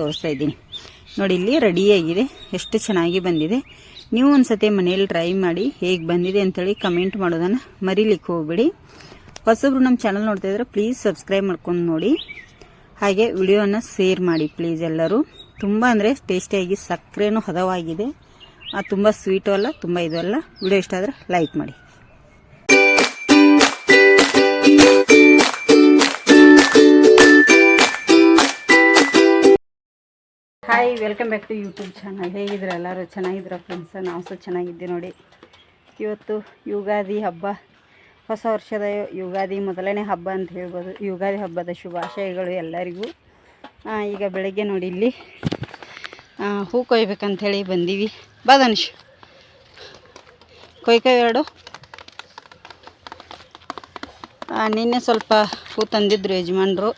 ತೋರಿಸ್ತಾ ಇದ್ದೀನಿ. ನೋಡಿ, ಇಲ್ಲಿ ರೆಡಿಯಾಗಿದೆ ಎಷ್ಟು ಚೆನ್ನಾಗಿ ಬಂದಿದೆ. ನೀವು ಒಂದ್ಸತಿ ಮನೆಯಲ್ಲಿ ಟ್ರೈ ಮಾಡಿ ಹೇಗೆ ಬಂದಿದೆ ಅಂತೇಳಿ ಕಮೆಂಟ್ ಮಾಡೋದನ್ನು ಮರಿಲಿಕ್ಕೆ ಹೋಗ್ಬೇಡಿ. ಹೊಸಬ್ರು ನಮ್ಮ ಚಾನಲ್ ನೋಡ್ತಾ ಇದ್ರೆ ಪ್ಲೀಸ್ ಸಬ್ಸ್ಕ್ರೈಬ್ ಮಾಡ್ಕೊಂಡು ನೋಡಿ. ಹಾಗೆ ವಿಡಿಯೋನ ಶೇರ್ ಮಾಡಿ ಪ್ಲೀಸ್ ಎಲ್ಲರೂ. ತುಂಬ ಅಂದರೆ ಟೇಸ್ಟಿಯಾಗಿ ಸಕ್ಕರೆನೂ ಹದವಾಗಿದೆ. ತುಂಬ ಸ್ವೀಟು ಅಲ್ಲ, ತುಂಬ ಇದು ಅಲ್ಲ. ವಿಡಿಯೋ ಇಷ್ಟ ಆದರೆ ಲೈಕ್ ಮಾಡಿ. Hi welcome back to YouTube channel ಹೇಗಿದ್ರು ಎಲ್ಲರೂ ಚೆನ್ನಾಗಿದ್ರು ಫ್ರೆಂಡ್ಸ್ ನಾವು ಸಹ ಚೆನ್ನಾಗಿದ್ದೆ ನೋಡಿ. ಇವತ್ತು ಯುಗಾದಿ ಹಬ್ಬ. ಹೊಸ ವರ್ಷದ ಯುಗಾದಿ ಮೊದಲನೇ ಹಬ್ಬ ಅಂತ ಹೇಳ್ಬೋದು. ಯುಗಾದಿ ಹಬ್ಬದ ಶುಭಾಶಯಗಳು ಎಲ್ಲರಿಗೂ. ಈಗ ಬೆಳಗ್ಗೆ ನೋಡಿ ಇಲ್ಲಿ ಹೂ ಕೊಯ್ಬೇಕಂಥೇಳಿ ಬಂದೀವಿ. ಬಾ ಧನುಷ್. ಎರಡು. ನಿನ್ನೆ ಸ್ವಲ್ಪ ಹೂ ತಂದಿದ್ರು ಯಜಮಾನ್ರು.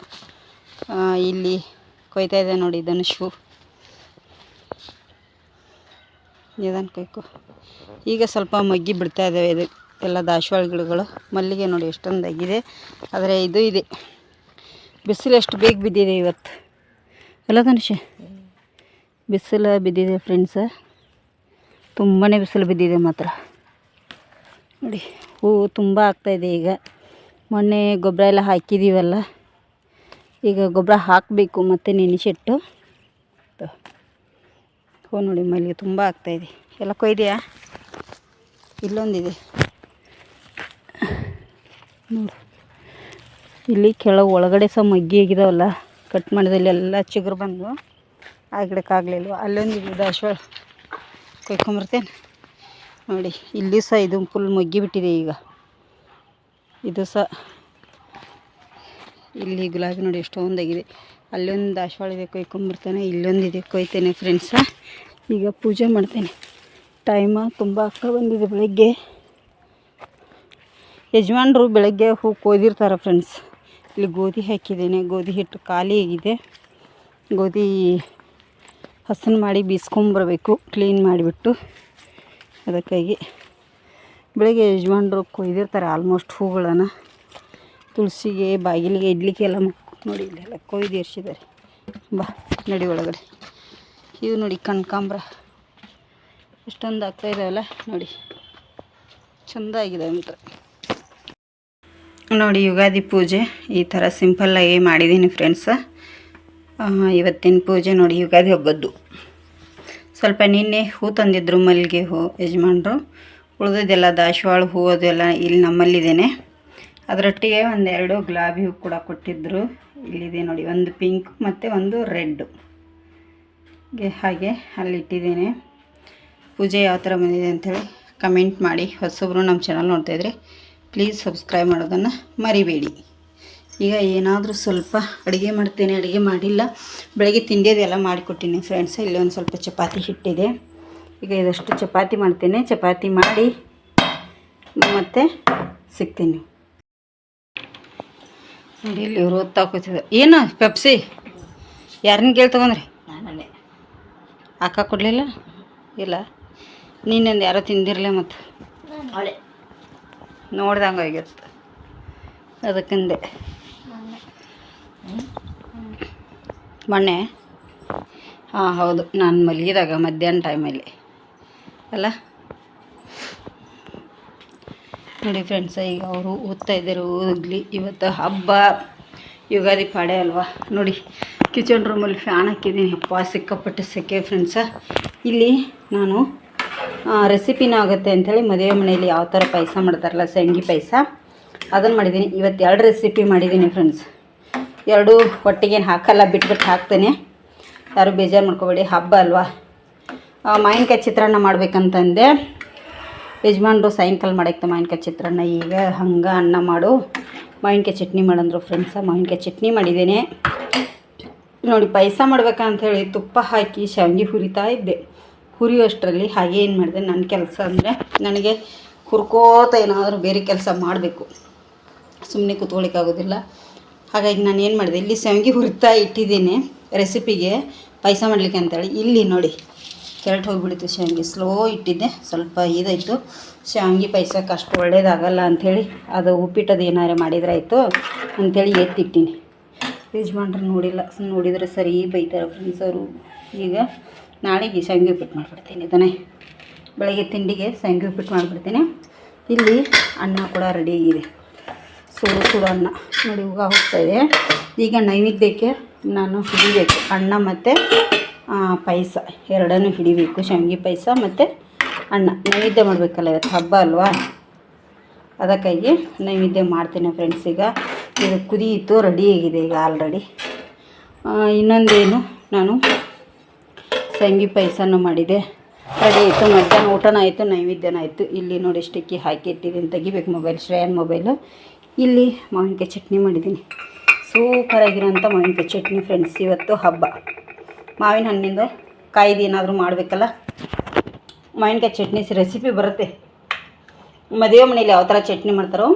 ಇಲ್ಲಿ ಕೊಯ್ತಾ ಇದೆ ನೋಡಿ ಧನುಷು ನಿಧಾನ ಕೊಯ್ಕೊ ಈಗ ಸ್ವಲ್ಪ ಮಗ್ಗಿ ಬಿಡ್ತಾ ಇದ್ದಾವೆ ಇದು ಎಲ್ಲ ದಾಸವಾಳ ಗಿಡಗಳು. ಮಲ್ಲಿಗೆ ನೋಡಿ ಎಷ್ಟೊಂದಾಗಿದೆ ಆದರೆ ಇದು ಇದೆ. ಬಿಸಿಲು ಎಷ್ಟು ಬೇಗ ಬಿದ್ದಿದೆ ಇವತ್ತು. ಅಲ್ಲ ಧನುಷ ಬಿಸಿಲು ಬಿದ್ದಿದೆ ಫ್ರೆಂಡ್ಸ ತುಂಬಾ ಬಿಸಿಲು ಬಿದ್ದಿದೆ ಮಾತ್ರ. ನೋಡಿ ಹೂವು ತುಂಬ ಆಗ್ತಾಯಿದೆ ಈಗ. ಮೊನ್ನೆ ಗೊಬ್ಬರ ಎಲ್ಲ ಹಾಕಿದ್ದೀವಲ್ಲ ಈಗ ಗೊಬ್ಬರ ಹಾಕಬೇಕು ಮತ್ತು ನೆನೆಸಿಟ್ಟು ಹೂ ನೋಡಿ ಮಲ್ಲಿಗೆ ತುಂಬ ಆಗ್ತಾಯಿದೆ ಎಲ್ಲ ಕೊಯ್ದೆಯಾ? ಇಲ್ಲೊಂದಿದೆ. ನೋಡು. ಇಲ್ಲಿ ಕೆಳಗೆ ಒಳಗಡೆ ಸಹ ಮಗ್ಗಿ ಆಗಿದಾವಲ್ಲ ಕಟ್ ಮಾಡಿದಲ್ಲಿ ಎಲ್ಲ ಚಿಗುರು ಬಂದು ಆ ಗಿಡಕ್ಕಾಗಲಿಲ್ಲ ಅಲ್ಲೊಂದು ದಾಸವಾಳ ಕೊಯ್ಕೊಂಬರ್ತೇನೆ ನೋಡಿ, ಇಲ್ಲಿ ಸಹ ಇದು ಫುಲ್ ಮಗ್ಗಿ ಬಿಟ್ಟಿದೆ ಈಗ. ಇದು ಸಹ ಇಲ್ಲಿ ಗುಲಾಬಿ ನೋಡಿ ಎಷ್ಟೊಂದಾಗಿದೆ. ಅಲ್ಲೊಂದು ದಾಸವಾಳ ಇದೆ ಕೊಯ್ಕೊಂಬರ್ತಾನೆ ಇಲ್ಲೊಂದಿದೆ ಕೊಯ್ತೇನೆ ಫ್ರೆಂಡ್ಸ ಈಗ ಪೂಜೆ ಮಾಡ್ತೇನೆ. ಟೈಮ ತುಂಬ ಅಕ್ಕ ಬಂದಿದೆ ಬೆಳಗ್ಗೆ. ಯಜಮಾನ್ರು ಬೆಳಗ್ಗೆ ಹೂ ಕೊಯ್ದಿರ್ತಾರೆ ಫ್ರೆಂಡ್ಸ್ ಇಲ್ಲಿ ಗೋಧಿ ಹಾಕಿದ್ದೇನೆ. ಗೋಧಿ ಹಿಟ್ಟು ಖಾಲಿ ಆಗಿದೆ. ಗೋಧಿ ಹಸನ್ ಮಾಡಿ ಬೀಸ್ಕೊಂಬರ್ಬೇಕು ಕ್ಲೀನ್ ಮಾಡಿಬಿಟ್ಟು. ಅದಕ್ಕಾಗಿ ಬೆಳಗ್ಗೆ ಯಜಮಾನ್ರು ಕೊಯ್ದಿರ್ತಾರೆ ಆಲ್ಮೋಸ್ಟ್ ಹೂಗಳನ್ನು. ತುಳಸಿಗೆ, ಬಾಗಿಲಿಗೆ ಇಡ್ಲಿಕ್ಕೆ ಎಲ್ಲ ನೋಡಿ ಇಲ್ಲೆಲ್ಲ ಕೊಯ್ದು ಇರಿಸಿದ್ದಾರೆ ಬಾ, ನಡಿ ಒಳಗಡೆ. ಇವು ನೋಡಿ ಕಣ್ಕಾಂಬ್ರ. ಎಷ್ಟೊಂದು ಆಗ್ತಾ ಇದಾವಲ್ಲ, ನೋಡಿ. ಚಂದ ಆಗಿದೆ ಅಂತ. ನೋಡಿ, ಯುಗಾದಿ ಪೂಜೆ, ಈ ಥರ ಸಿಂಪಲ್ಲಾಗಿ ಮಾಡಿದ್ದೀನಿ ಫ್ರೆಂಡ್ಸ. ಇವತ್ತಿನ ಪೂಜೆ ನೋಡಿ, ಯುಗಾದಿ ಹಬ್ಬದ್ದು. ಸ್ವಲ್ಪ ನಿನ್ನೆ ಹೂ ತಂದಿದ್ದರು ಮಲ್ಲಿಗೆ ಹೂ ಯಜಮಾನ್ರು. ಉಳಿದಿದ್ದೆಲ್ಲ ದಾಸವಾಳ ಹೂ ಎಲ್ಲ ಇಲ್ಲಿ ನಮ್ಮಲ್ಲಿದ್ದೇನೆ. ಅದರೊಟ್ಟಿಗೆ ಒಂದೆರಡು ಗುಲಾಬಿ ಹೂ ಕೂಡ ಕೊಟ್ಟಿದ್ದರು ಇಲ್ಲಿದೆ ನೋಡಿ, ಒಂದು ಪಿಂಕ್ ಮತ್ತು ಒಂದು ರೆಡ್ಡು ಹಾಗೆ ಅಲ್ಲಿಟ್ಟಿದ್ದೇನೆ. ಪೂಜೆ ಯಾವ ಥರ ಬಂದಿದೆ ಅಂಥೇಳಿ ಕಮೆಂಟ್ ಮಾಡಿ. ಹೊಸಬ್ರು ನಮ್ಮ ಚಾನಲ್ ನೋಡ್ತಾಯಿದ್ರೆ ಪ್ಲೀಸ್ ಸಬ್ಸ್ಕ್ರೈಬ್ ಮಾಡೋದನ್ನು ಮರಿಬೇಡಿ. ಈಗ ಏನಾದರೂ ಸ್ವಲ್ಪ ಅಡುಗೆ ಮಾಡ್ತೇನೆ, ಅಡುಗೆ ಮಾಡಿಲ್ಲ. ಬೆಳಗ್ಗೆ ತಿಂಡಿಯದೆಲ್ಲ ಮಾಡಿಕೊಟ್ಟಿನಿ ಫ್ರೆಂಡ್ಸ್ ಇಲ್ಲಿ ಒಂದು ಸ್ವಲ್ಪ ಚಪಾತಿ ಹಿಟ್ಟಿದೆ. ಈಗ ಇದಷ್ಟು ಚಪಾತಿ ಮಾಡ್ತೇನೆ. ಚಪಾತಿ ಮಾಡಿ ಮತ್ತೆ ಸಿಗ್ತೀನಿ. ನೋಡಿ ಇಲ್ಲಿ ಇವ್ರು ಓದ್ತಾ ಏನು ಪೆಪ್ಸಿ? ಯಾರನ್ನ ಕೇಳಿ ತಗೊಂಡ್ರಿ? ಅಕ್ಕ ಕೊಡಲಿಲ್ಲ? ಇಲ್ಲ. ನೀನೊಂದು ಯಾರೋ ತಿಂದಿರಲಿ ಮತ್ತು. ಅವಳೆ. ನೋಡ್ದಂಗೆ ಆಗಿತ್ತು. ಅದಕ್ಕಂದೆ. ಮೊನ್ನೆ? ಹಾಂ ಹೌದು. ನಾನು ಮಲಗಿದಾಗ ಮಧ್ಯಾಹ್ನ ಟೈಮಲ್ಲಿ ಅಲ್ಲ? ನೋಡಿ ಫ್ರೆಂಡ್ಸ್ ಈಗ ಅವರು ಓದ್ತಾ ಇದ್ದಾರೆ, ಓದಲಿ. ಇವತ್ತು ಹಬ್ಬ, ಯುಗಾದಿ ಪಾಡೆ ಅಲ್ವಾ? ನೋಡಿ ಕಿಚನ್ ರೂಮಲ್ಲಿ ಫ್ಯಾನ್ ಹಾಕಿದ್ದೀನಿ. ಅಪ್ಪ ಸಿಕ್ಕಾಪಟ್ಟೆ ಸೆಕೆ ಫ್ರೆಂಡ್ಸ ಇಲ್ಲಿ ನಾನು ರೆಸಿಪಿನೂ ಆಗುತ್ತೆ ಅಂಥೇಳಿ ಮದುವೆ ಮನೆಯಲ್ಲಿ ಯಾವ ಥರ ಪಾಯಸ ಮಾಡ್ತಾರಲ್ಲ, ಸಂಗಿ ಪಾಯಸ, ಅದನ್ನು ಮಾಡಿದ್ದೀನಿ. ಇವತ್ತು ಎರಡು ರೆಸಿಪಿ ಮಾಡಿದ್ದೀನಿ ಫ್ರೆಂಡ್ಸ್ ಎರಡು ಒಟ್ಟಿಗೆ ಹಾಕಲ್ಲ, ಬಿಟ್ಬಿಟ್ಟು ಹಾಕ್ತೇನೆ. ಯಾರು ಬೇಜಾರು ಮಾಡ್ಕೋಬೇಡಿ, ಹಬ್ಬ ಅಲ್ವಾ? ಮಾವಿನಕಾಯಿ ಚಿತ್ರಾನ್ನ ಮಾಡ್ಬೇಕಂತಂದೆ. ಯಜಮಾನ್ರು ಸಾಯಂಕಾಲ ಮಾಡಕ್ಕೆ ಮಾವಿನಕಾಯಿ ಚಿತ್ರಾನ್ನ. ಈಗ ಹಂಗೆ ಅನ್ನ ಮಾಡು. ಮಾವಿನಕಾಯಿ ಚಟ್ನಿ ಮಾಡಂದ್ರು ಫ್ರೆಂಡ್ಸ ಮಾವಿನಕಾಯಿ ಚಟ್ನಿ ಮಾಡಿದ್ದೇನೆ. ನೋಡಿ, ಪಾಯಸ ಮಾಡ್ಬೇಕಂಥೇಳಿ ತುಪ್ಪ ಹಾಕಿ ಶಾವಿಗೆ ಹುರಿತಾ ಇದ್ದೆ. ಹುರಿಯೋಷ್ಟರಲ್ಲಿ ಹಾಗೆ ಏನು ಮಾಡಿದೆ ನನ್ನ ಕೆಲಸ ಅಂದರೆ ನನಗೆ ಹುರ್ಕೋತ ಏನಾದರೂ ಬೇರೆ ಕೆಲಸ ಮಾಡಬೇಕು. ಸುಮ್ಮನೆ ಕೂತ್ಕೊಳ್ಳಿಕ್ಕಾಗೋದಿಲ್ಲ ಹಾಗಾಗಿ ನಾನು ಏನು ಮಾಡಿದೆ, ಇಲ್ಲಿ ಶಾವಿಗೆ ಹುರಿತಾ ಇಟ್ಟಿದ್ದೀನಿ ರೆಸಿಪಿಗೆ ಪಾಯಸ ಮಾಡಲಿಕ್ಕೆ ಅಂತೇಳಿ. ಇಲ್ಲಿ ನೋಡಿ. ಕೆರಟು ಹೋಗಿಬಿಡ್ತು ಶಾವಿಗೆ ಸ್ಲೋ ಇಟ್ಟಿದ್ದೆ, ಸ್ವಲ್ಪ ಇದಾಯಿತು. ಶಾವಿಗೆ ಪಾಯ್ಸಕ್ಕೆ ಅಷ್ಟು ಒಳ್ಳೇದಾಗಲ್ಲ ಅಂಥೇಳಿ ಅದು ಉಪ್ಪಿಟ್ಟದು ಏನಾರು ಮಾಡಿದ್ರೆ ಆಯಿತು ಅಂಥೇಳಿ ಎತ್ತಿಟ್ಟಿನಿ. ಮಾಡ್ರೆ ನೋಡಿಲ್ಲ ನೋಡಿದರೆ ಸರಿ ಬೈತಾರೆ ಫ್ರೆಂಡ್ಸ್ ಅವರು. ಈಗ ನಾಳೆಗೆ ಶಾವಿಗೆ ಉಪ್ಪಿಟ್ಟು ಮಾಡಿಬಿಡ್ತೀನಿ ಇದನ್ನೇ ಬೆಳಗ್ಗೆ ತಿಂಡಿಗೆ ಶಾವಿಗೆ ಉಪ್ಪಿಟ್ಟು ಮಾಡಿಬಿಡ್ತೀನಿ. ಇಲ್ಲಿ ಅನ್ನ ಕೂಡ ರೆಡಿ ಆಗಿದೆ. ಸುಡು ಸುಡು ಅನ್ನ. ನೋಡಿ ಹೋಗ್ತಾ ಹೋಗ್ತಾಯಿದೆ ಈಗ ನೈವೇದ್ಯಕ್ಕೆ ನಾನು ಹುಡಿಬೇಕು ಅನ್ನ ಮತ್ತು ಪಾಯಸ. ಎರಡನ್ನೂ ಹಿಡಿಬೇಕು. ಶಾವಿಗೆ ಪಾಯಸ ಮತ್ತು ಅನ್ನ. ನೈವೇದ್ಯ ಮಾಡಬೇಕಲ್ಲ ಇವತ್ತು? ಹಬ್ಬ ಅಲ್ವಾ? ಅದಕ್ಕಾಗಿ ನೈವೇದ್ಯ ಮಾಡ್ತೀನಿ ಫ್ರೆಂಡ್ಸ್ ಈಗ ಇದು ಕುದಿಯಿತು ರೆಡಿ ಆಗಿದೆ ಈಗ ಆಲ್ರೆಡಿ ಇನ್ನೊಂದೇನು? ನಾನು ಸಂಗಿ ಪಾಯಸನೂ ಮಾಡಿದೆ. ರೆಡಿ ಆಯಿತು. ಮಧ್ಯಾಹ್ನ ಊಟನ ಆಯಿತು, ನೈವೇದ್ಯನ ಆಯಿತು. ಇಲ್ಲಿ ನೋಡಿ ಸ್ಟಿಕ್ಕಿ ಹಾಕಿ ಇಟ್ಟಿದ್ದೀನಿ. ತೆಗಿಬೇಕು ಮೊಬೈಲ್ ಶ್ರೇಯನ್ ಮೊಬೈಲು ಇಲ್ಲಿ ಮಾವಿನಕಾಯಿ ಚಟ್ನಿ ಮಾಡಿದ್ದೀನಿ. ಸೂಪರಾಗಿರೋಂಥ ಮಾವಿನಕಾಯಿ ಚಟ್ನಿ ಫ್ರೆಂಡ್ಸ್ ಇವತ್ತು ಹಬ್ಬ. ಮಾವಿನ ಹಣ್ಣಿಂದು ಕಾಯ್ದು ಏನಾದರೂ ಮಾಡಬೇಕಲ್ಲ? ಮಾವಿನಕಾಯಿ ಚಟ್ನಿ ರೆಸಿಪಿ ಬರುತ್ತೆ. ಮದುವೆ ಮನೇಲಿ ಯಾವ ಥರ ಚಟ್ನಿ ಮಾಡ್ತಾರೋ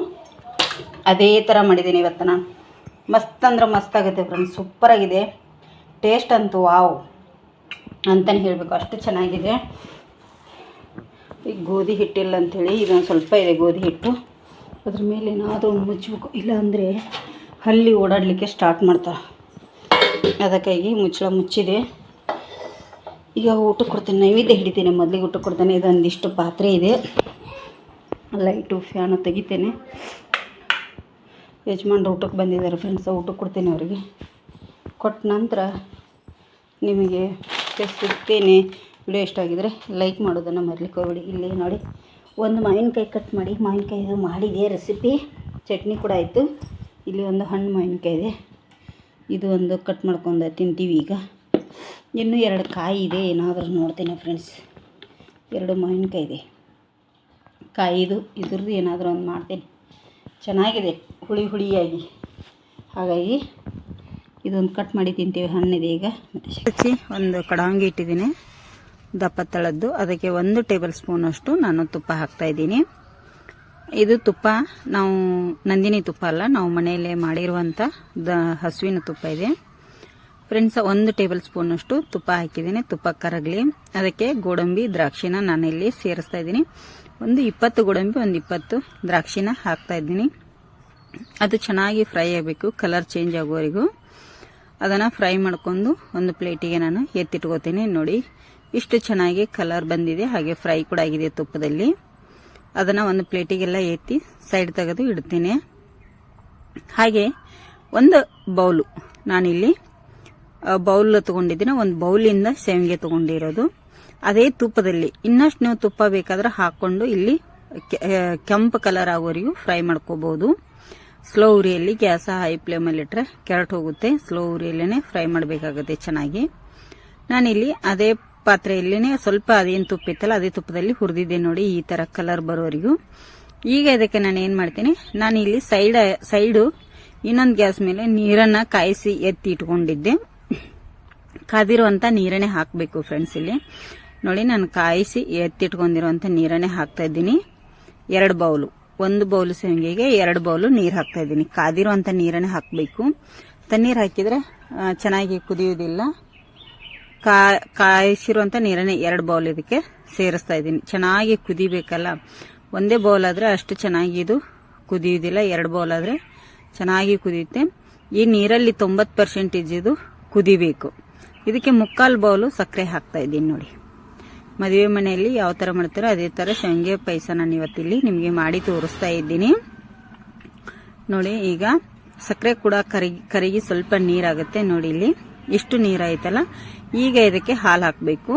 ಅದೇ ಥರ ಮಾಡಿದ್ದೀನಿ ಇವತ್ತು ನಾನು. ಮಸ್ತ್ ಅಂದ್ರೆ ಮಸ್ತ್ ಆಗುತ್ತೆ ಫ್ರೆಂಡ್ಸ್ ಸೂಪರಾಗಿದೆ ಟೇಸ್ಟ್ ಅಂತೂ ವಾವ್ ಅಂತಲೇ ಹೇಳಬೇಕು, ಅಷ್ಟು ಚೆನ್ನಾಗಿದೆ. ಈಗ ಗೋಧಿ ಹಿಟ್ಟಿಲ್ಲ ಅಂಥೇಳಿ ಇದೊಂದು ಸ್ವಲ್ಪ ಇದೆ ಗೋಧಿ ಹಿಟ್ಟು. ಅದ್ರ ಮೇಲೆ ಏನಾದರೂ ಮುಚ್ಚಬೇಕು ಇಲ್ಲಾಂದರೆ ಹಲ್ಲಿ ಓಡಾಡಲಿಕ್ಕೆ ಸ್ಟಾರ್ಟ್ ಮಾಡ್ತಾರೆ. ಅದಕ್ಕಾಗಿ ಮುಚ್ಚಳ ಮುಚ್ಚಿದೆ. ಈಗ ಊಟಕ್ಕೆ ಕೊಡ್ತೀನಿ, ನೈವೇದ್ಯ ಹಿಡಿತೀನಿ, ಮೊದಲಿಗೆ ಊಟಕ್ಕೆ ಕೊಡ್ತೇನೆ. ಇದೊಂದಿಷ್ಟು ಪಾತ್ರೆ ಇದೆ. ಲೈಟು, ಫ್ಯಾನು ತೆಗಿತೇನೆ. ಯಜಮಾನ್ರು ಊಟಕ್ಕೆ ಬಂದಿದ್ದಾರೆ ಫ್ರೆಂಡ್ಸ್ ಊಟಕ್ಕೆ ಕೊಡ್ತೇನೆ ಅವರಿಗೆ. ಕೊಟ್ಟ ನಂತರ ನಿಮಗೆ ಸಿಗ್ತೇನೆ ವಿಡಿಯೋ ಇಷ್ಟ ಆಗಿದರೆ ಲೈಕ್ ಮಾಡೋದನ್ನು ಮರಲಿಕ್ಕೆ ಹೋಗ್ಬೇಡಿ. ಇಲ್ಲಿ ನೋಡಿ, ಒಂದು ಮಾವಿನಕಾಯಿ ಕಟ್ ಮಾಡಿ, ಮಾವಿನಕಾಯಿ ಇದು ಮಾಡಿದೆ ರೆಸಿಪಿ ಚಟ್ನಿ ಕೂಡ ಆಯಿತು. ಇಲ್ಲಿ ಒಂದು ಹಣ್ಣು ಮಾವಿನಕಾಯಿ ಇದೆ. ಇದು ಒಂದು ಕಟ್ ಮಾಡ್ಕೊಂಡು ತಿಂತೀವಿ ಈಗ. ಇನ್ನೂ ಎರಡು ಕಾಯಿ ಇದೆ, ಏನಾದರೂ ನೋಡ್ತೀನಿ ಫ್ರೆಂಡ್ಸ್ ಎರಡು ಮಾವಿನಕಾಯಿ ಇದೆ. ಕಾಯಿದು ಇದ್ರದ್ದು ಏನಾದರೂ ಒಂದು ಮಾಡ್ತೀನಿ. ಚೆನ್ನಾಗಿದೆ, ಹುಳಿ ಹುಳಿಯಾಗಿ. ಹಾಗಾಗಿ ಇದೊಂದು ಕಟ್ ಮಾಡಿ ತಿಂತೀವಿ, ಹಣ್ಣಿದೆ ಈಗ. ಹಚ್ಚಿ ಒಂದು ಕಡಾಂಗಿ ಇಟ್ಟಿದ್ದೀನಿ. ದಪ್ಪ ತಳದ್ದು. ಅದಕ್ಕೆ ಒಂದು ಟೇಬಲ್ ಸ್ಪೂನಷ್ಟು ನಾನು ತುಪ್ಪ ಹಾಕ್ತಾ ಇದ್ದೀನಿ. ಇದು ತುಪ್ಪ. ನಾವು ನಂದಿನಿ ತುಪ್ಪ ಅಲ್ಲ, ನಾವು ಮನೆಯಲ್ಲೇ ಮಾಡಿರುವಂಥ ದ ಹಸುವಿನ ತುಪ್ಪ ಇದೆ. ಫ್ರೆಂಡ್ಸ್ ಒಂದು ಟೇಬಲ್ ಸ್ಪೂನಷ್ಟು ತುಪ್ಪ ಹಾಕಿದ್ದೀನಿ. ತುಪ್ಪ ಕರಗಲಿ. ಅದಕ್ಕೆ ಗೋಡಂಬಿ, ದ್ರಾಕ್ಷಿನ ನಾನಿಲ್ಲಿ ಸೇರಿಸ್ತಾ ಇದ್ದೀನಿ. ಒಂದು ಇಪ್ಪತ್ತು ಗೋಡಂಬಿ, ಒಂದು ಇಪ್ಪತ್ತು ದ್ರಾಕ್ಷಿನ ಹಾಕ್ತಾ ಇದ್ದೀನಿ. ಅದು ಚೆನ್ನಾಗಿ ಫ್ರೈ ಆಗಬೇಕು, ಕಲರ್ ಚೇಂಜ್ ಆಗೋವರೆಗೂ. ಅದನ್ನು ಫ್ರೈ ಮಾಡ್ಕೊಂಡು ಒಂದು ಪ್ಲೇಟಿಗೆ ನಾನು ಎತ್ತಿಟ್ಕೋತೀನಿ. ನೋಡಿ, ಇಷ್ಟು ಚೆನ್ನಾಗಿ ಕಲರ್ ಬಂದಿದೆ. ಹಾಗೆ ಫ್ರೈ ಕೂಡ ಆಗಿದೆ ತುಪ್ಪದಲ್ಲಿ. ಅದನ್ನು ಒಂದು ಪ್ಲೇಟಿಗೆಲ್ಲ ಎತ್ತಿ ಸೈಡ್ ತೆಗೆದು ಇಡ್ತೀನಿ. ಹಾಗೆ ಒಂದು ಬೌಲು ನಾನಿಲ್ಲಿ ಬೌಲ್ ತೊಗೊಂಡಿದ್ದೀನಿ. ಒಂದು ಬೌಲಿಂದ ಸೇವಿಗೆ ತೊಗೊಂಡಿರೋದು. ಅದೇ ತುಪ್ಪದಲ್ಲಿ ಇನ್ನಷ್ಟು ನೀವು ತುಪ್ಪ ಬೇಕಾದ್ರೆ ಹಾಕ್ಕೊಂಡು ಇಲ್ಲಿ ಕೆಂಪು ಕಲರ್ ಆಗೋವರೆಗೂ ಫ್ರೈ ಮಾಡ್ಕೋಬಹುದು ಸ್ಲೋ ಉರಿಯಲ್ಲಿ ಗ್ಯಾಸ ಹೈ ಫ್ಲೇಮಲ್ಲಿ ಇಟ್ಟರೆ ಕೆರಟ್ ಹೋಗುತ್ತೆ ಸ್ಲೋ ಉರಿಯಲ್ಲೇ ಫ್ರೈ ಮಾಡಬೇಕಾಗುತ್ತೆ ಚೆನ್ನಾಗಿ. ನಾನಿಲ್ಲಿ ಅದೇ ಪಾತ್ರೆಯಲ್ಲೇ ಸ್ವಲ್ಪ ಅದೇನು ತುಪ್ಪ ಇತ್ತಲ್ಲ ಅದೇ ತುಪ್ಪದಲ್ಲಿ ಹುರಿದಿದ್ದೆ ನೋಡಿ ಈ ಥರ ಕಲರ್ ಬರೋವರೆಗೂ. ಈಗ ಇದಕ್ಕೆ ನಾನು ಏನು ಮಾಡ್ತೀನಿ? ನಾನು ಇಲ್ಲಿ ಸೈಡ್ ಸೈಡು ಇನ್ನೊಂದು ಗ್ಯಾಸ್ ಮೇಲೆ ನೀರನ್ನು ಕಾಯಿಸಿ ಎತ್ತಿ ಇಟ್ಕೊಂಡಿದ್ದೆ. ಕಾದಿರುವಂಥ ನೀರನ್ನೇ ಹಾಕಬೇಕು ಫ್ರೆಂಡ್ಸ್ ಇಲ್ಲಿ. ನೋಡಿ ನಾನು ಕಾಯಿಸಿ ಎತ್ತಿಟ್ಕೊಂಡಿರುವಂಥ ನೀರನ್ನೇ ಹಾಕ್ತಾ ಇದ್ದೀನಿ. ಎರಡು ಬೌಲು. ಒಂದು ಬೌಲು ಶೇಂಗಿಗೆ ಎರಡು ಬೌಲು ನೀರು ಹಾಕ್ತಾ ಇದ್ದೀನಿ. ಕಾದಿರುವಂಥ ನೀರನ್ನೇ ಹಾಕಬೇಕು. ತಣ್ಣೀರು ಹಾಕಿದರೆ ಚೆನ್ನಾಗಿ ಕುದಿಯೋದಿಲ್ಲ ಕಾ ಕಾಯಿಸಿರುವಂಥ ನೀರನ್ನೇ ಎರಡು ಬೌಲ್ ಇದಕ್ಕೆ ಸೇರಿಸ್ತಾ ಇದ್ದೀನಿ. ಚೆನ್ನಾಗಿ ಕುದಿಬೇಕಲ್ಲ? ಒಂದೇ ಬೌಲ್ ಆದರೆ ಅಷ್ಟು ಚೆನ್ನಾಗಿ ಇದು ಕುದಿಯೋದಿಲ್ಲ ಎರಡು ಬೌಲ್ ಆದ್ರೆ ಚೆನ್ನಾಗಿ ಕುದಿಯುತ್ತೆ. ಈ ನೀರಲ್ಲಿ ತೊಂಬತ್ತು ಪರ್ಸೆಂಟೇಜ್ ಇದು ಕುದಿಬೇಕು. ಇದಕ್ಕೆ ಮುಕ್ಕಾಲು ಬೌಲು ಸಕ್ಕರೆ ಹಾಕ್ತಾ ಇದ್ದೀನಿ ನೋಡಿ. ಮದುವೆ ಮನೆಯಲ್ಲಿ ಯಾವ ಥರ ಮಾಡ್ತಾರೋ ಅದೇ ಥರ ಶಂಗೆ ಪಾಯಸ ನಾನು ಇವತ್ತಿಲ್ಲಿ ನಿಮಗೆ ಮಾಡಿ ತೋರಿಸ್ತಾ ಇದ್ದೀನಿ. ನೋಡಿ, ಈಗ ಸಕ್ಕರೆ ಕೂಡ ಕರಗಿ ಕರಗಿ ಸ್ವಲ್ಪ ನೀರಾಗುತ್ತೆ ನೋಡಿ ಇಲ್ಲಿ. ಇಷ್ಟು ನೀರಾಯ್ತಲ್ಲ ಈಗ ಇದಕ್ಕೆ ಹಾಲು ಹಾಕಬೇಕು.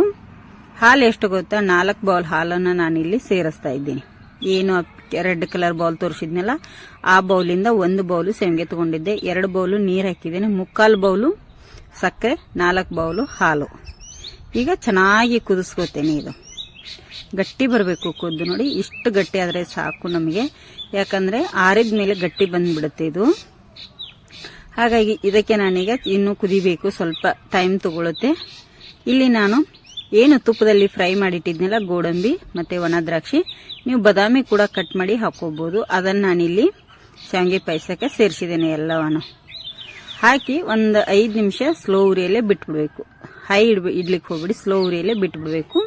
ಹಾಲು ಎಷ್ಟು ಗೊತ್ತಾ? ನಾಲ್ಕು ಬೌಲ್ ಹಾಲನ್ನು ನಾನಿಲ್ಲಿ ಸೇರಿಸ್ತಾ ಇದ್ದೀನಿ. ಏನು ರೆಡ್ ಕಲರ್ ಬೌಲ್ ತೋರಿಸಿದ್ನಲ್ಲ, ಆ ಬೌಲಿಂದ ಒಂದು ಬೌಲು ಸೆಂಗೆ ತಗೊಂಡಿದ್ದೆ. ಎರಡು ಬೌಲು ನೀರು ಹಾಕಿದ್ದೇನೆ. ಮುಕ್ಕಾಲು ಬೌಲು ಸಕ್ಕರೆ, ನಾಲ್ಕು ಬೌಲು ಹಾಲು. ಈಗ ಚೆನ್ನಾಗಿ ಕುದಿಸ್ಕೋತೇನೆ ಇದು. ಗಟ್ಟಿ ಬರಬೇಕು ಕುದ್ದು ನೋಡಿ. ಇಷ್ಟು ಗಟ್ಟಿ ಆದರೆ ಸಾಕು ನಮಗೆ. ಯಾಕಂದರೆ ಆರಿದ ಮೇಲೆ ಗಟ್ಟಿ ಬಂದ್ಬಿಡುತ್ತೆ ಇದು. ಹಾಗಾಗಿ ಇದಕ್ಕೆ ನಾನೀಗ ಇನ್ನೂ ಕುದಿಬೇಕು, ಸ್ವಲ್ಪ ಟೈಮ್ ತಗೊಳುತ್ತೆ. ಇಲ್ಲಿ ನಾನು ಏನು ತುಪ್ಪದಲ್ಲಿ ಫ್ರೈ ಮಾಡಿಟ್ಟಿದ್ನಲ್ಲ, ಗೋಡಂಬಿ ಮತ್ತು ಒಣ ದ್ರಾಕ್ಷಿ ನೀವು ಬದಾಮಿ ಕೂಡ ಕಟ್ ಮಾಡಿ ಹಾಕೋಬೋದು ಅದನ್ನು ನಾನಿಲ್ಲಿ ಶಾವಿಗೆ ಪಾಯಸಕ್ಕೆ ಸೇರಿಸಿದ್ದೇನೆ ಎಲ್ಲವನ್ನು. ಹಾಕಿ ಒಂದು ಐದು ನಿಮಿಷ ಸ್ಲೋ ಉರಿಯಲ್ಲೇ ಬಿಟ್ಬಿಡ್ಬೇಕು. ಹೈ ಇಡ್ಬಿ, ಇಡ್ಲಿಕ್ಕೆ ಹೋಗ್ಬಿಡಿ ಸ್ಲೋ ಉರಿಯಲ್ಲೇ ಬಿಟ್ಬಿಡ್ಬೇಕು.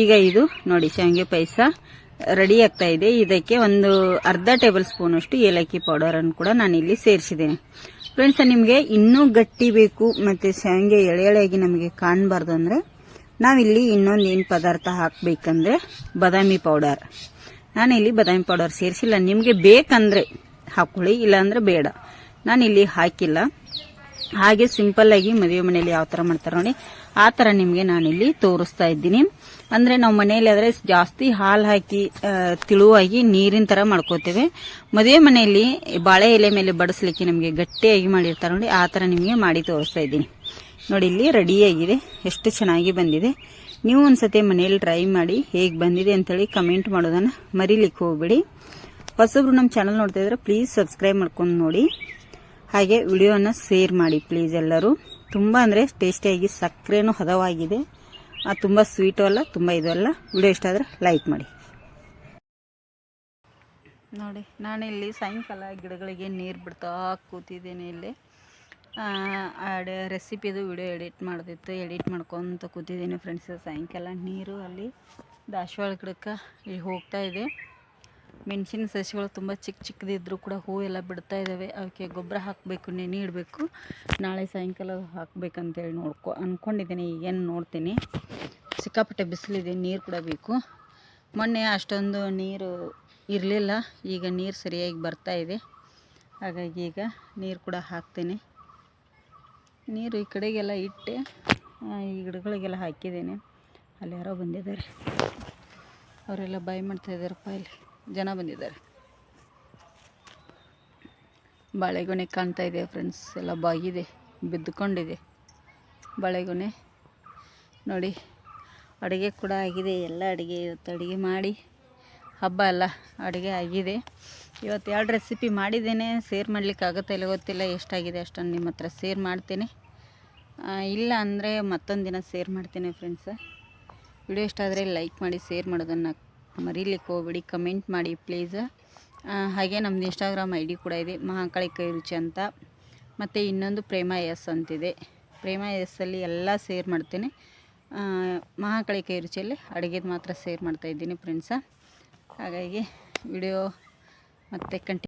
ಈಗ ಇದು ನೋಡಿ, ಶಾವಿಗೆ ಪಾಯಸ ರೆಡಿ ಆಗ್ತಾ ಇದೆ. ಇದಕ್ಕೆ ಒಂದು ಅರ್ಧ ಟೇಬಲ್ ಸ್ಪೂನ್ ಅಷ್ಟು ಏಲಕ್ಕಿ ಪೌಡರನ್ನು ಕೂಡ ನಾನಿಲ್ಲಿ ಸೇರಿಸಿದ್ದೇನೆ. ಫ್ರೆಂಡ್ಸ್ ನಿಮಗೆ ಇನ್ನೂ ಗಟ್ಟಿ ಬೇಕು ಮತ್ತು ಶಾವಿಗೆ ಎಳೆ ಎಳೆಯಾಗಿ ನಮಗೆ ಕಾಣಬಾರ್ದು ಅಂದರೆ ನಾವಿಲ್ಲಿ ಇನ್ನೊಂದು ಏನು ಪದಾರ್ಥ ಹಾಕಬೇಕಂದ್ರೆ ಬಾದಾಮಿ ಪೌಡರ್ ನಾನಿಲ್ಲಿ ಬಾದಾಮಿ ಪೌಡರ್ ಸೇರಿಸಿಲ್ಲ. ನಿಮಗೆ ಬೇಕಂದ್ರೆ ಹಾಕೊಳ್ಳಿ, ಇಲ್ಲಾಂದರೆ ಬೇಡ. ನಾನಿಲ್ಲಿ ಹಾಕಿಲ್ಲ. ಹಾಗೆ ಸಿಂಪಲ್ ಆಗಿ ಮದುವೆ ಮನೆಯಲ್ಲಿ ಯಾವ ಥರ ಮಾಡ್ತಾರೆ ನೋಡಿ, ಆ ಥರ ನಿಮಗೆ ನಾನಿಲ್ಲಿ ತೋರಿಸ್ತಾ ಇದ್ದೀನಿ. ಅಂದ್ರೆ ನಾವು ಮನೆಯಲ್ಲಿ ಆದ್ರೆ ಜಾಸ್ತಿ ಹಾಲು ಹಾಕಿ ತಿಳುವಾಗಿ ನೀರಿನ ಥರ ಮಾಡ್ಕೋತೇವೆ. ಮದುವೆ ಮನೆಯಲ್ಲಿ ಬಾಳೆ ಎಲೆ ಮೇಲೆ ಬಡಿಸ್ಲಿಕ್ಕೆ ನಮಗೆ ಗಟ್ಟಿಯಾಗಿ ಮಾಡಿರ್ತಾರೆ ನೋಡಿ, ಆ ಥರ ನಿಮಗೆ ಮಾಡಿ ತೋರಿಸ್ತಾ ಇದ್ದೀನಿ. ನೋಡಿ, ಇಲ್ಲಿ ರೆಡಿಯಾಗಿದೆ ಎಷ್ಟು ಚೆನ್ನಾಗಿ ಬಂದಿದೆ. ನೀವು ಒಂದ್ಸತಿ ಮನೆಯಲ್ಲಿ ಟ್ರೈ ಮಾಡಿ ಹೇಗೆ ಬಂದಿದೆ ಅಂತೇಳಿ ಕಮೆಂಟ್ ಮಾಡೋದನ್ನು ಮರಿಲಿಕ್ಕೆ ಹೋಗ್ಬೇಡಿ. ಹೊಸಬ್ರು ನಮ್ಮ ಚಾನಲ್ ನೋಡ್ತಾ ಇದ್ರೆ ಪ್ಲೀಸ್ ಸಬ್ಸ್ಕ್ರೈಬ್ ಮಾಡ್ಕೊಂಡು ನೋಡಿ. ಹಾಗೆ ವಿಡಿಯೋನ ಶೇರ್ ಮಾಡಿ ಪ್ಲೀಸ್ ಎಲ್ಲರೂ. ತುಂಬ ಅಂದರೆ ಟೇಸ್ಟಿಯಾಗಿ ಸಕ್ಕರೆನೂ ಹದವಾಗಿದೆ. ಆ, ತುಂಬ ಸ್ವೀಟು ಅಲ್ಲ ತುಂಬ ಇದು ಅಲ್ಲ. ವಿಡಿಯೋ ಇಷ್ಟ ಆದರೆ ಲೈಕ್ ಮಾಡಿ. ನೋಡಿ ನಾನಿಲ್ಲಿ ಸಾಯಂಕಾಲ ಗಿಡಗಳಿಗೆ ನೀರು ಬಿಡ್ತಾ ಕೂತಿದ್ದೀನಿ ಇಲ್ಲಿ. ರೆಸಿಪಿದು ವಿಡಿಯೋ ಎಡಿಟ್ ಮಾಡ್ದಿತ್ತು ಎಡಿಟ್ ಮಾಡ್ಕೊತ ಕೂತಿದ್ದೀನಿ ಫ್ರೆಂಡ್ಸ್ ಸಾಯಂಕಾಲ ನೀರು ಅಲ್ಲಿ ದಾಸವಾಳ ಗಿಡಕ್ಕೆ ಹೋಗ್ತಾ ಇದೆ. ಮೆಣಸಿನ ಸಸಿಗಳು ತುಂಬ ಚಿಕ್ಕ ಚಿಕ್ಕದಿದ್ದರೂ ಕೂಡ ಹೂವೆಲ್ಲ ಬಿಡ್ತಾ ಇದ್ದಾವೆ ಅವಕ್ಕೆ ಗೊಬ್ಬರ ಹಾಕಬೇಕು, ನೆನೆ ಇಡಬೇಕು. ನಾಳೆ ಸಾಯಂಕಾಲ ಹಾಕಬೇಕಂತೇಳಿ ನೋಡ್ಕೊ ಅಂದ್ಕೊಂಡಿದ್ದೀನಿ ಈಗೇನು ನೋಡ್ತೀನಿ. ಸಿಕ್ಕಾಪಟ್ಟೆ ಬಿಸಿಲಿದೆ, ನೀರು ಕೂಡ ಬೇಕು. ಮೊನ್ನೆ ಅಷ್ಟೊಂದು ನೀರು ಇರಲಿಲ್ಲ. ಈಗ ನೀರು ಸರಿಯಾಗಿ ಬರ್ತಾ ಇದೆ. ಹಾಗಾಗಿ ಈಗ ನೀರು ಕೂಡ ಹಾಕ್ತೀನಿ. ನೀರು ಈ ಕಡೆಗೆಲ್ಲ ಇಟ್ಟೆ ಈ ಗಿಡಗಳಿಗೆಲ್ಲ ಹಾಕಿದ್ದೀನಿ. ಅಲ್ಲಿ ಯಾರೋ ಬಂದಿದ್ದಾರೆ. ಅವರೆಲ್ಲ ಬಾಯ್ ಮಾಡ್ತಾಯಿದ್ದಾರಪ್ಪ ಇಲ್ಲಿ. ಜನ ಬಂದಿದ್ದಾರೆ. ಬಾಳೆಗೊನೆ ಕಾಣ್ತಾ ಇದೆ ಫ್ರೆಂಡ್ಸ್, ಎಲ್ಲ ಬಾಗಿದೆ, ಬಿದ್ದುಕೊಂಡಿದೆ. ಬಾಳೆಗೊನೆ ನೋಡಿ, ಅಡುಗೆ ಕೂಡ ಆಗಿದೆ, ಎಲ್ಲ ಅಡುಗೆ ಇವತ್ತು ಅಡುಗೆ ಮಾಡಿ, ಹಬ್ಬ ಅಲ್ಲ, ಅಡುಗೆ ಆಗಿದೆ. ಇವತ್ತು ಎರಡು ರೆಸಿಪಿ ಮಾಡಿದ್ದೇನೆ, ಸೇರ್ ಮಾಡ್ಲಿಕ್ಕೆ ಆಗುತ್ತಾ ಇಲ್ಲ ಗೊತ್ತಿಲ್ಲ, ಎಷ್ಟಾಗಿದೆ ಅಷ್ಟನ್ನು ನಿಮ್ಮ ಹತ್ರ ಸೇರ್ ಮಾಡ್ತೇನೆ. ಇಲ್ಲ ಅಂದರೆ ಮತ್ತೊಂದು ದಿನ ಸೇರ್ ಮಾಡ್ತೇನೆ ಫ್ರೆಂಡ್ಸ. ವಿಡಿಯೋ ಇಷ್ಟ ಆದರೆ ಲೈಕ್ ಮಾಡಿ, ಸೇರ್ ಮಾಡೋದನ್ನು ಮರೀಲಿಕ್ಕೆ ಹೋಗ್ಬೇಡಿ ಕಮೆಂಟ್ ಮಾಡಿ ಪ್ಲೀಸ್ ಹಾಗೆ ನಮ್ಮದು ಇನ್ಸ್ಟಾಗ್ರಾಮ್ ಐ ಡಿ ಕೂಡ ಇದೆ, ಮಹಾಕಾಳಿ ಕೈ ರುಚಿ ಅಂತ. ಮತ್ತು ಇನ್ನೊಂದು ಪ್ರೇಮ ಎಸ್ ಅಂತಿದೆ. ಪ್ರೇಮ ಎಸ್ಸಲ್ಲಿ ಎಲ್ಲ ಸೇರ್ ಮಾಡ್ತೇನೆ. ಮಹಾಕಳಿ ಮಹಾಕಾಳಿ ಕೈ ರುಚಿಯಲ್ಲಿ ಅಡುಗೆದು ಮಾತ್ರ ಸೇರ್ ಮಾಡ್ತಾಯಿದ್ದೀನಿ ಫ್ರೆಂಡ್ಸ ಹಾಗಾಗಿ ವಿಡಿಯೋ ಮತ್ತು ಕಂಟಿ